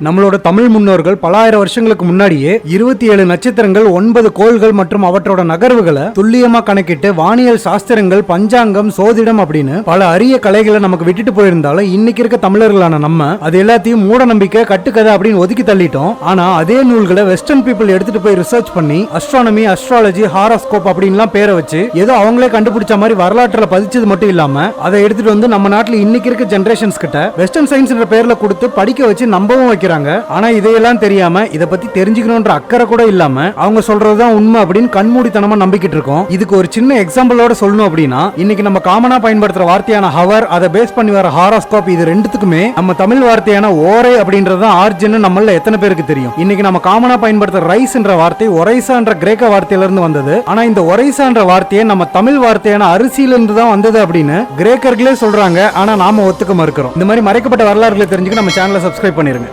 நம்மளோட தமிழ் முன்னோர்கள் பலாயிரம் வருஷங்களுக்கு முன்னாடியே இருபத்தி ஏழு நட்சத்திரங்கள் ஒன்பது கோள்கள் மற்றும் அவற்றோட நகர்வுகளை துல்லியமா கணக்கிட்டு வானியல் சாஸ்திரங்கள் பஞ்சாங்கம் சோதிடம் அப்படின்னு பல அரிய கலைகளை நமக்கு விட்டுட்டு போயிருந்தாலும் இன்னைக்கு இருக்க தமிழர்களான நம்ம அது எல்லாத்தையும் மூட நம்பிக்கை கட்டுக்கதை அப்படின்னு ஒதுக்கி தள்ளிட்டோம். ஆனா அதே நூல்களை வெஸ்டர்ன் பீப்புள் எடுத்துட்டு போய் ரிசர்ச் பண்ணி அஸ்ட்ரானமி அஸ்ட்ராலஜி ஹாரோஸ்கோப் அப்படின்லாம் பேரை வச்சு ஏதோ அவங்களே கண்டுபிடிச்ச மாதிரி வரலாற்றுல பதிச்சது மட்டும் இல்லாம அதை எடுத்துட்டு வந்து நம்ம நாட்டுல இன்னைக்கு இருக்க ஜென்ரேஷன்ஸ் கிட்ட வெஸ்டர்ன் சயின்ஸ் பேர்ல கொடுத்து படிக்க வச்சு நம்பவும் நினைக்கிறாங்க. ஆனா இதையெல்லாம் தெரியாம இத பத்தி தெரிஞ்சுக்கணும்ன்ற அக்கறை கூட இல்லாம அவங்க சொல்றதுதான் உண்மை அப்படின்னு கண்மூடித்தனமா நம்பிக்கிட்டு இருக்கோம். இதுக்கு ஒரு சின்ன எக்ஸாம்பிளோட சொல்லணும் அப்படின்னா இன்னைக்கு நம்ம காமனா பயன்படுத்துற வார்த்தையான ஹவர் அதை பேஸ் பண்ணி வர ஹாரோஸ்கோப் இது ரெண்டுத்துக்குமே நம்ம தமிழ் வார்த்தையான ஓரை அப்படின்றது ஆர்ஜின் நம்மள எத்தனை பேருக்கு தெரியும். இன்னைக்கு நம்ம காமனா பயன்படுத்துற ரைஸ்ன்ற வார்த்தை ஒரைசான்ற கிரேக்க வார்த்தையில இருந்து வந்தது. ஆனா இந்த ஒரைசான்ற வார்த்தையை நம்ம தமிழ் வார்த்தையான அரிசியில இருந்து தான் வந்தது அப்படின்னு கிரேக்கர்களே சொல்றாங்க. ஆனா நாம ஒத்துக்க மறுக்கிறோம். இந்த மாதிரி மறைக்கப்பட்ட வரலாறுகளை தெரிஞ்சுக்க நம்ம சேனலை சப்ஸ்கிரைப் பண்ணிருங்க.